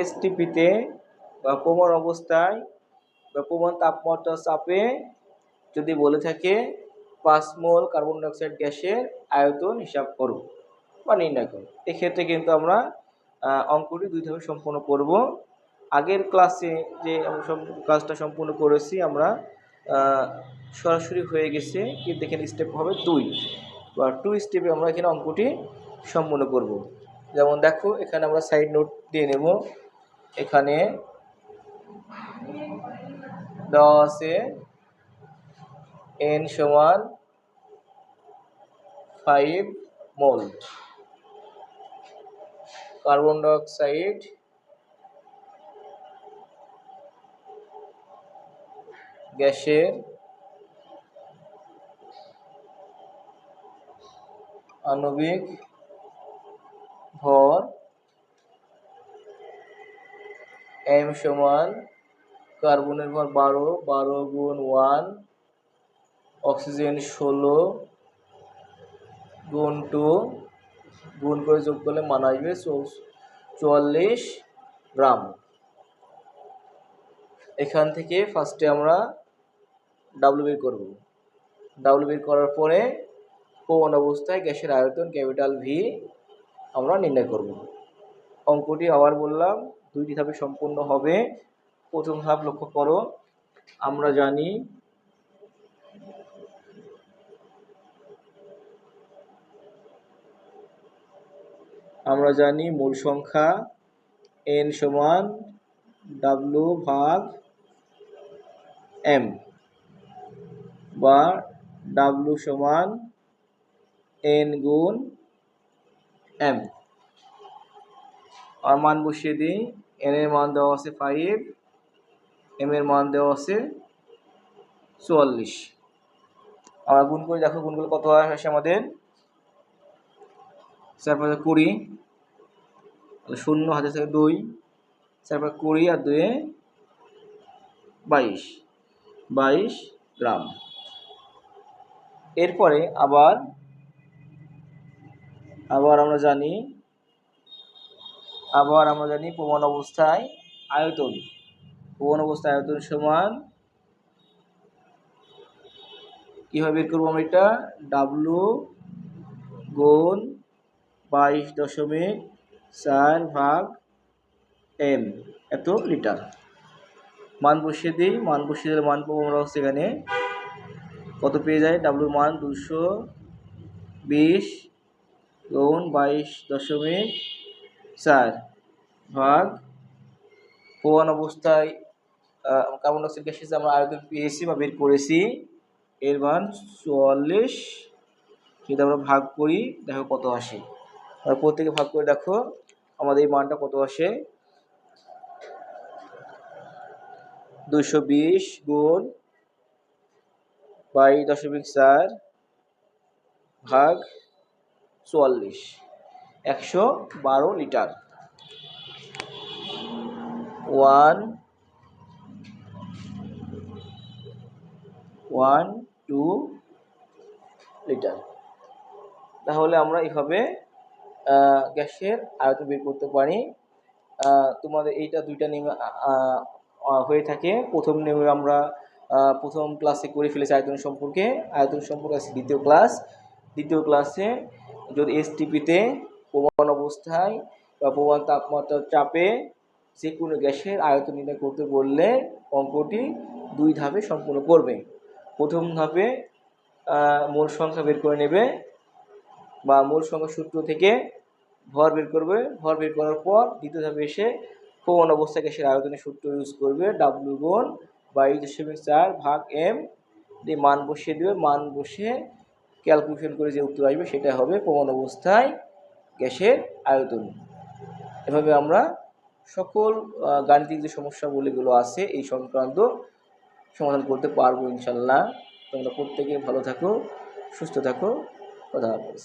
এসটিপিতে বা প্রমাণ অবস্থায় বা প্রমাণ তাপমাত্রা চাপে যদি বলে থাকে, পাঁচ কার্বন ডাইঅক্সাইড গ্যাসের আয়তন হিসাব করো বা নির্ণয় করো। এক্ষেত্রে কিন্তু আমরা অঙ্কটি দুইভাবে সম্পূর্ণ করব। আগের ক্লাসে যে কাজটা সম্পূর্ণ করেছি, আমরা সরাসরি হয়ে গেছে কিন্তু এখানে স্টেপ হবে দুই। বা টু স্টেপে আমরা এখানে অঙ্কটি সম্পূর্ণ করব। যেমন দেখো, এখানে আমরা সাইড নোট দিয়ে নেব। এখানে দেওয়া আছে এন সমান ফাইভ মোল। কার্বন ডাইঅক্সাইড গ্যাসের আণবিক ভর এম সমান কার্বনের ভর বারো বারো গুণ ওয়ান অক্সিজেন ষোলো গুণ টু গুণ করে যোগ করলে মান আসবে চুয়াল্লিশ গ্রাম। এখান থেকে ফার্স্টে আমরা ডাব্লু বের করব। ডাব্লু বের করার পরে কোন অবস্থায় গ্যাসের আয়তন ক্যাপিটাল ভি আমরা নির্ণয় করব। অঙ্কটি আবার বললাম, দুইটি ধাপে সম্পূর্ণ হবে। প্রথম ধাপ লক্ষ্য করো, আমরা জানি আমরা জানি মূল সংখ্যা এন সমান ডাব্লু ভাগ এম বা ডাব্লু সমান এন গুণ এম আর মান বসিয়ে দিই এন এর মান দেওয়া আছে ফাইভ এম এর মান দেওয়া আছে চুয়াল্লিশ। আমরা গুণ করে, দেখো গুণগুলো কত আসে আমাদের চার পাঁচে কুড়ি। শূন্য হাজার থেকে দুই, চার পাঁচ কুড়ি আর দুয়ে বাইশ বাইশ গ্রাম। এরপরে আবার আবার আমরা জানি আবার আমরা জানি প্রমাণ অবস্থায় আয়তন। প্রমাণ অবস্থায় আয়তন সমান কীভাবে বের করব আমরা এটা? ডাব্লু গুণ বাইশ দশমিক চার ভাগ এম এত লিটার। মান বসিয়ে দিই, মান বসিয়ে দিলে মান পাবো আমরা এখানে কত পেয়ে যায়? ডাব্লুর মান দুশো বিশ গুণ বাইশ দশমিক চার ভাগ, প্রমাণ অবস্থায় কার্বন ডাইঅক্সাইড গ্যাসের যে আমরা আয়তন পেয়েছি বা বের করেছি। এর মান চুয়াল্লিশ। যদি আমরা ভাগ করি, দেখো কত আসে। আমরা প্রত্যেকে ভাগ করে দেখো, আমাদের এই মানটা কত আসে? দুশো বিশ গুণ বাইশ দশমিক চার ভাগ চুয়াল্লিশ। একশো বারো litre. One one, two litre. তাহলে আমরা এইভাবে গ্যাসের আয়তন বের করতে পারি। তোমাদের এইটা দুইটা আ- হয়ে থাকে। প্রথম নেমে আমরা প্রথম ক্লাসে করে ফেলেছি আয়তন সম্পর্কে। আয়তন সম্পর্কে আছে দ্বিতীয় ক্লাস দ্বিতীয় ক্লাসে যদি এসটিপিতে প্রমাণ অবস্থায় বা প্রমাণ তাপমাত্রার চাপে যে কোনো গ্যাসের আয়তন নির্ণয় করতে বললে অঙ্কটি দুই ধাপে সম্পূর্ণ করবে। প্রথম ধাপে মূল সংখ্যা বের করে নেবে বা মূল সংখ্যা সূত্র থেকে ভর বের করবে। ভর বের করার পর দ্বিতীয় ধাপে এসে প্রমাণ অবস্থা গ্যাসের আয়তনের সূত্র ইউজ করবে। ডাব্লিউ গুণ বাইশ দশমিক চার ভাগ এম দিয়ে মান বসিয়ে দেবে। মান বসে ক্যালকুলেশন করে যে উত্তর আসবে সেটা হবে প্রমাণ অবস্থায় গ্যাসের আয়তন। এভাবে আমরা সকল গাণিতিক যে সমস্যাগুলিগুলো আছে এই সংক্রান্ত সমাধান করতে পারব ইনশাল্লাহ তোমরা প্রত্যেকে ভালো থাকো, সুস্থ থাকো। কথা হাফেজ।